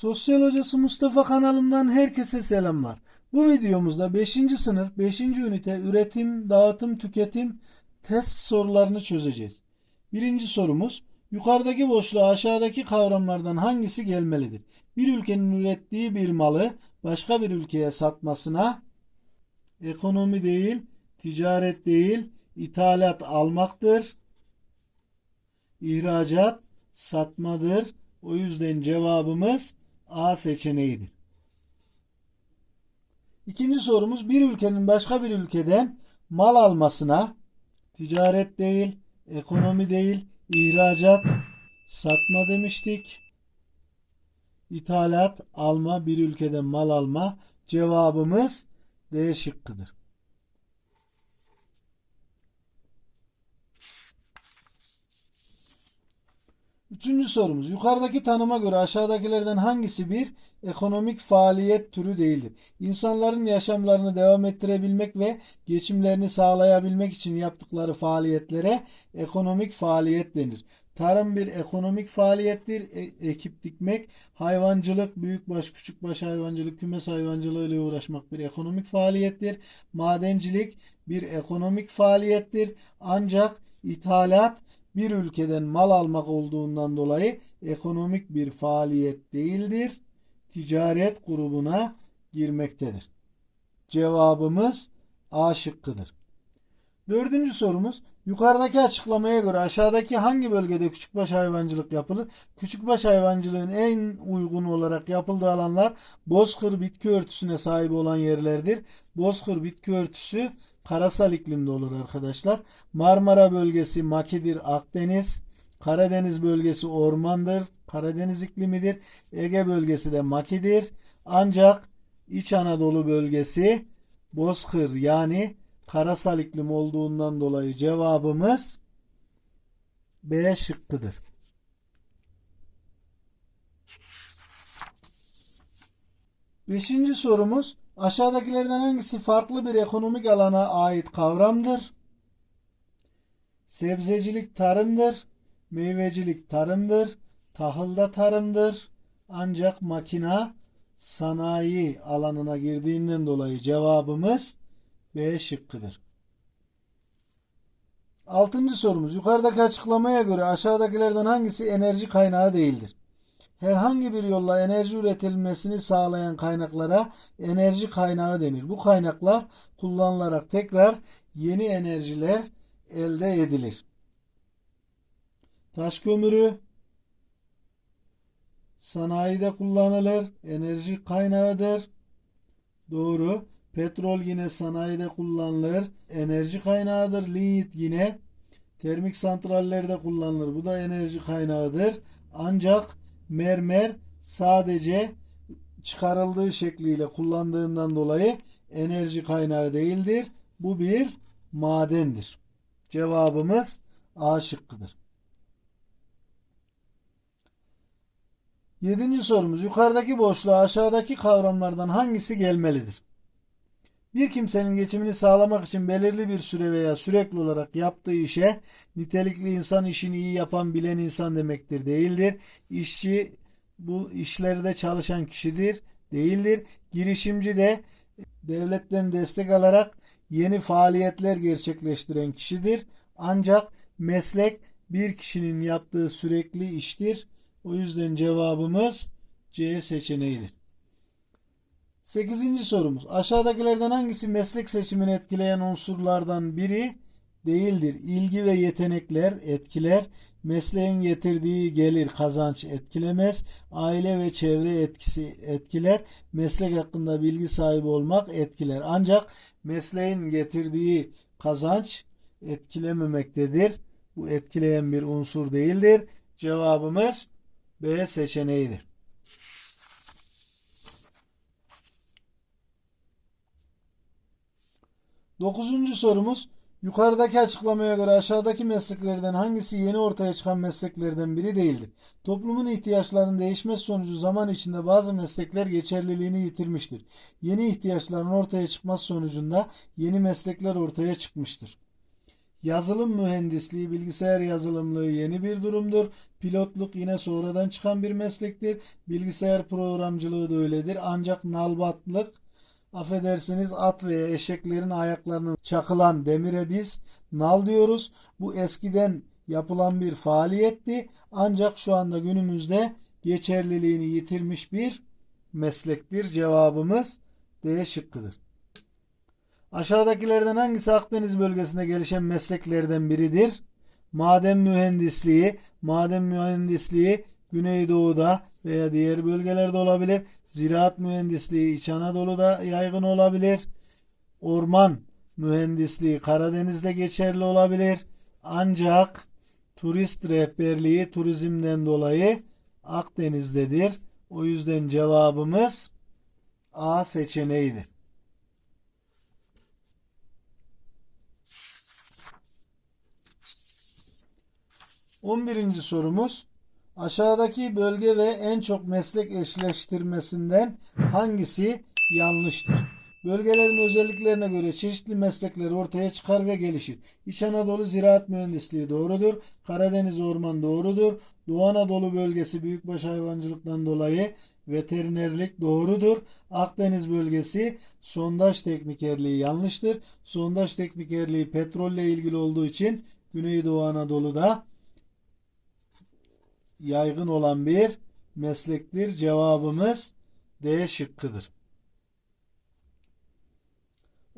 Sosyal Hocası Mustafa kanalımdan herkese selamlar. Bu videomuzda 5. sınıf 5. ünite üretim, dağıtım, tüketim test sorularını çözeceğiz. Birinci sorumuz yukarıdaki boşluğa aşağıdaki kavramlardan hangisi gelmelidir? Bir ülkenin ürettiği bir malı başka bir ülkeye satmasına ekonomi değil, ticaret değil, ithalat almaktır. İhracat satmadır. O yüzden cevabımız A seçeneğidir. İkinci sorumuz bir ülkenin başka bir ülkeden mal almasına ticaret değil, ekonomi değil, ihracat, satma demiştik. İthalat, alma, bir ülkeden mal alma. Cevabımız D şıkkıdır. Üçüncü sorumuz. Yukarıdaki tanıma göre aşağıdakilerden hangisi bir ekonomik faaliyet türü değildir? İnsanların yaşamlarını devam ettirebilmek ve geçimlerini sağlayabilmek için yaptıkları faaliyetlere ekonomik faaliyet denir. Tarım bir ekonomik faaliyettir. E- ekip dikmek, hayvancılık, büyükbaş, küçükbaş hayvancılık, kümes hayvancılığı ile uğraşmak bir ekonomik faaliyettir. Madencilik bir ekonomik faaliyettir. Ancak ithalat bir ülkeden mal almak olduğundan dolayı ekonomik bir faaliyet değildir. Ticaret grubuna girmektedir. Cevabımız A şıkkıdır. Dördüncü sorumuz. Yukarıdaki açıklamaya göre aşağıdaki hangi bölgede küçükbaş hayvancılık yapılır? Küçükbaş hayvancılığın en uygun olarak yapıldığı alanlar bozkır bitki örtüsüne sahip olan yerlerdir. Bozkır bitki örtüsü karasal iklimde olur arkadaşlar. Marmara bölgesi makidir, Akdeniz. Karadeniz bölgesi ormandır, Karadeniz iklimidir. Ege bölgesi de makidir. Ancak İç Anadolu bölgesi bozkır yani karasal iklim olduğundan dolayı cevabımız B şıkkıdır. Beşinci sorumuz aşağıdakilerden hangisi farklı bir ekonomik alana ait kavramdır? Sebzecilik tarımdır, meyvecilik tarımdır, tahılda tarımdır. Ancak makina sanayi alanına girdiğinden dolayı cevabımız B şıkkıdır. Altıncı sorumuz. Yukarıdaki açıklamaya göre aşağıdakilerden hangisi enerji kaynağı değildir? Herhangi bir yolla enerji üretilmesini sağlayan kaynaklara enerji kaynağı denir. Bu kaynaklar kullanılarak tekrar yeni enerjiler elde edilir. Taş kömürü sanayide kullanılır. Enerji kaynağıdır. Doğru. Petrol yine sanayide kullanılır. Enerji kaynağıdır. Linyit yine termik santrallerde kullanılır. Bu da enerji kaynağıdır. Ancak mermer sadece çıkarıldığı şekliyle kullandığından dolayı enerji kaynağı değildir. Bu bir madendir. Cevabımız A şıkkıdır. Yedinci sorumuz. Yukarıdaki boşluğa aşağıdaki kavramlardan hangisi gelmelidir? Bir kimsenin geçimini sağlamak için belirli bir süre veya sürekli olarak yaptığı işe nitelikli insan işini iyi yapan bilen insan demektir değildir. İşçi bu işlerde çalışan kişidir değildir. Girişimci de devletten destek alarak yeni faaliyetler gerçekleştiren kişidir. Ancak meslek bir kişinin yaptığı sürekli iştir. O yüzden cevabımız C seçeneğidir. Sekizinci sorumuz. Aşağıdakilerden hangisi meslek seçimini etkileyen unsurlardan biri değildir? İlgi ve yetenekler etkiler. Mesleğin getirdiği gelir kazanç etkilemez. Aile ve çevre etkisi etkiler. Meslek hakkında bilgi sahibi olmak etkiler. Ancak mesleğin getirdiği kazanç etkilememektedir. Bu etkileyen bir unsur değildir. Cevabımız B seçeneğidir. Dokuzuncu sorumuz. Yukarıdaki açıklamaya göre aşağıdaki mesleklerden hangisi yeni ortaya çıkan mesleklerden biri değildir? Toplumun ihtiyaçlarının değişmesi sonucu zaman içinde bazı meslekler geçerliliğini yitirmiştir. Yeni ihtiyaçların ortaya çıkması sonucunda yeni meslekler ortaya çıkmıştır. Yazılım mühendisliği, bilgisayar yazılımlığı yeni bir durumdur. Pilotluk yine sonradan çıkan bir meslektir. Bilgisayar programcılığı da öyledir. Ancak nalbatlık, affedersiniz at veya eşeklerin ayaklarının çakılan demire biz nal diyoruz. Bu eskiden yapılan bir faaliyetti. Ancak şu anda günümüzde geçerliliğini yitirmiş bir meslektir. Cevabımız D şıkkıdır. Aşağıdakilerden hangisi Akdeniz bölgesinde gelişen mesleklerden biridir? Maden mühendisliği, maden mühendisliği Güneydoğu'da veya diğer bölgelerde olabilir. Ziraat mühendisliği İç Anadolu'da yaygın olabilir. Orman mühendisliği Karadeniz'de geçerli olabilir. Ancak turist rehberliği turizmden dolayı Akdeniz'dedir. O yüzden cevabımız A seçeneğidir. 11. sorumuz aşağıdaki bölge ve en çok meslek eşleştirmesinden hangisi yanlıştır? Bölgelerin özelliklerine göre çeşitli meslekler ortaya çıkar ve gelişir. İç Anadolu ziraat mühendisliği doğrudur. Karadeniz orman doğrudur. Doğu Anadolu bölgesi büyükbaş hayvancılıktan dolayı veterinerlik doğrudur. Akdeniz bölgesi sondaj teknikerliği yanlıştır. Sondaj teknikerliği petrolle ilgili olduğu için Güneydoğu Anadolu'da yaygın olan bir meslektir. Cevabımız D şıkkıdır.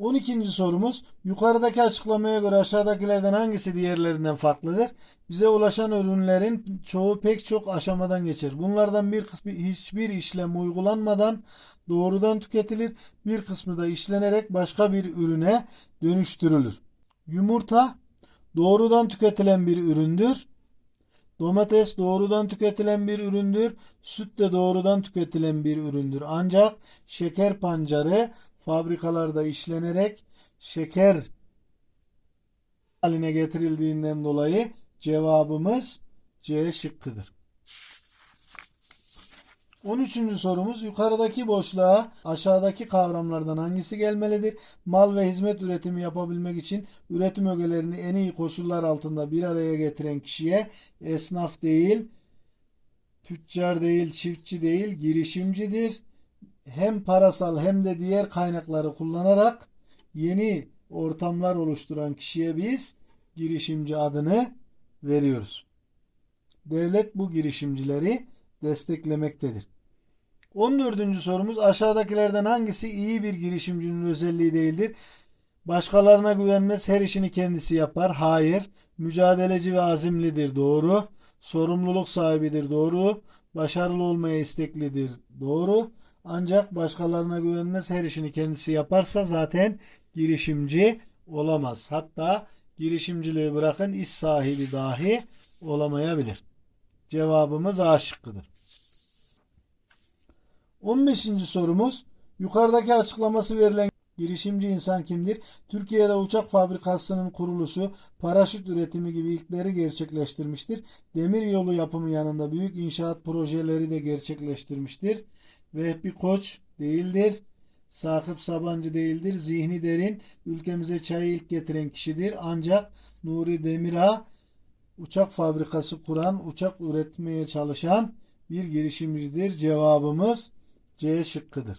12. sorumuz yukarıdaki açıklamaya göre aşağıdakilerden hangisi diğerlerinden farklıdır? Bize ulaşan ürünlerin çoğu pek çok aşamadan geçer. Bunlardan bir kısmı hiçbir işlem uygulanmadan doğrudan tüketilir. Bir kısmı da işlenerek başka bir ürüne dönüştürülür. Yumurta doğrudan tüketilen bir üründür. Domates doğrudan tüketilen bir üründür. Süt de doğrudan tüketilen bir üründür. Ancak şeker pancarı fabrikalarda işlenerek şeker haline getirildiğinden dolayı cevabımız C şıkkıdır. 13. sorumuz yukarıdaki boşluğa aşağıdaki kavramlardan hangisi gelmelidir? Mal ve hizmet üretimi yapabilmek için üretim ögelerini en iyi koşullar altında bir araya getiren kişiye esnaf değil, tüccar değil, çiftçi değil, girişimcidir. Hem parasal hem de diğer kaynakları kullanarak yeni ortamlar oluşturan kişiye biz girişimci adını veriyoruz. Devlet bu girişimcileri desteklemektedir. 14. sorumuz aşağıdakilerden hangisi iyi bir girişimcinin özelliği değildir? Başkalarına güvenmez, her işini kendisi yapar. Hayır. Mücadeleci ve azimlidir. Doğru. Sorumluluk sahibidir. Doğru. Başarılı olmaya isteklidir. Doğru. Ancak başkalarına güvenmez, her işini kendisi yaparsa zaten girişimci olamaz. Hatta girişimciliği bırakın iş sahibi dahi olamayabilir. Cevabımız A şıkkıdır. 15. sorumuz yukarıdaki açıklaması verilen girişimci insan kimdir? Türkiye'de uçak fabrikasının kuruluşu, paraşüt üretimi gibi ilkleri gerçekleştirmiştir. Demir yolu yapımı yanında büyük inşaat projeleri de gerçekleştirmiştir. Vehbi Koç değildir. Sakıp Sabancı değildir. Zihni derin. Ülkemize çayı ilk getiren kişidir. Ancak Nuri Demirağ uçak fabrikası kuran, uçak üretmeye çalışan bir girişimcidir. Cevabımız C şıkkıdır.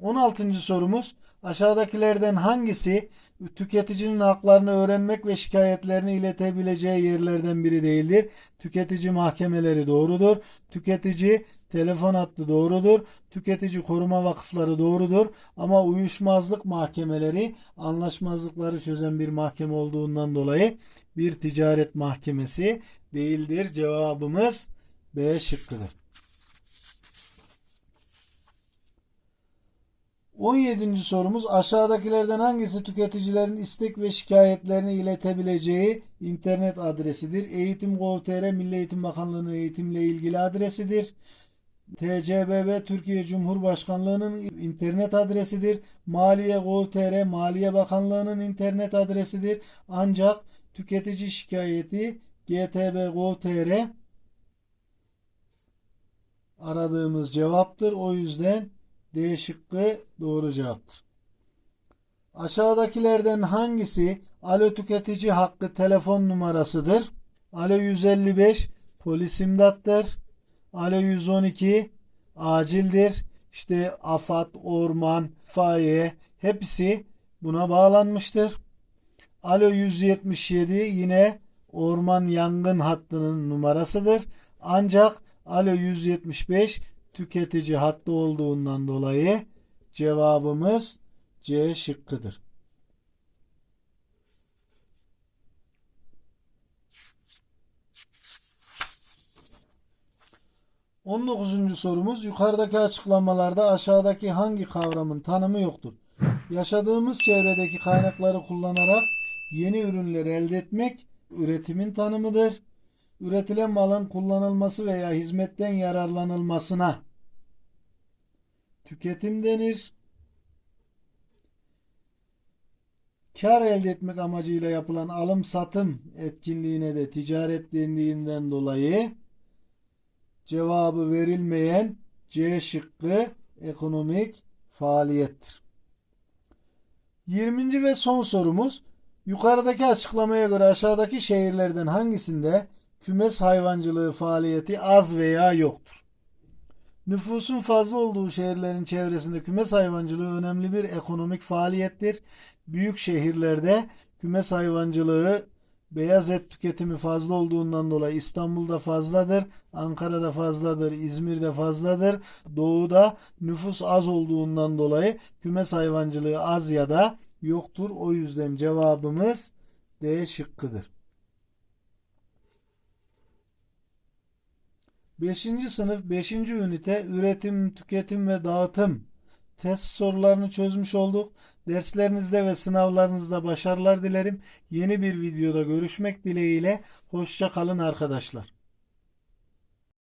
16. sorumuz aşağıdakilerden hangisi tüketicinin haklarını öğrenmek ve şikayetlerini iletebileceği yerlerden biri değildir? Tüketici mahkemeleri doğrudur. Tüketici telefon hattı doğrudur. Tüketici koruma vakıfları doğrudur. Ama uyuşmazlık mahkemeleri anlaşmazlıkları çözen bir mahkeme olduğundan dolayı bir ticaret mahkemesi değildir. Cevabımız B şıkkıdır. 17. sorumuz aşağıdakilerden hangisi tüketicilerin istek ve şikayetlerini iletebileceği internet adresidir? Eğitim.gov.tr Milli Eğitim Bakanlığı'nın eğitimle ilgili adresidir. TCBB Türkiye Cumhurbaşkanlığı'nın internet adresidir. Maliye.gov.tr Maliye Bakanlığı'nın internet adresidir. Ancak tüketici şikayeti GTB.gov.tr aradığımız cevaptır. O yüzden D şıkkı doğru cevaptır. Aşağıdakilerden hangisi alo tüketici hakkı telefon numarasıdır? Alo 155 polis imdattır. Alo 112 acildir. İşte AFAD, orman, itfaiye hepsi buna bağlanmıştır. Alo 177 yine orman yangın hattının numarasıdır. Ancak Alo 175 tüketici hattı olduğundan dolayı cevabımız C şıkkıdır. On dokuzuncu sorumuz yukarıdaki açıklamalarda aşağıdaki hangi kavramın tanımı yoktur? Yaşadığımız çevredeki kaynakları kullanarak yeni ürünler elde etmek üretimin tanımıdır. Üretilen malın kullanılması veya hizmetten yararlanılmasına tüketim denir. Kar elde etmek amacıyla yapılan alım satım etkinliğine de ticaret dendiğinden dolayı cevabı verilmeyen C şıkkı ekonomik faaliyettir. 20. ve son sorumuz yukarıdaki açıklamaya göre aşağıdaki şehirlerden hangisinde kümes hayvancılığı faaliyeti az veya yoktur? Nüfusun fazla olduğu şehirlerin çevresinde kümes hayvancılığı önemli bir ekonomik faaliyettir. Büyük şehirlerde kümes hayvancılığı beyaz et tüketimi fazla olduğundan dolayı İstanbul'da fazladır, Ankara'da fazladır, İzmir'de fazladır. Doğuda nüfus az olduğundan dolayı kümes hayvancılığı az ya da yoktur. O yüzden cevabımız D şıkkıdır. 5. sınıf 5. ünite üretim, tüketim ve dağıtım test sorularını çözmüş olduk. Derslerinizde ve sınavlarınızda başarılar dilerim. Yeni bir videoda görüşmek dileğiyle. Hoşça kalın arkadaşlar.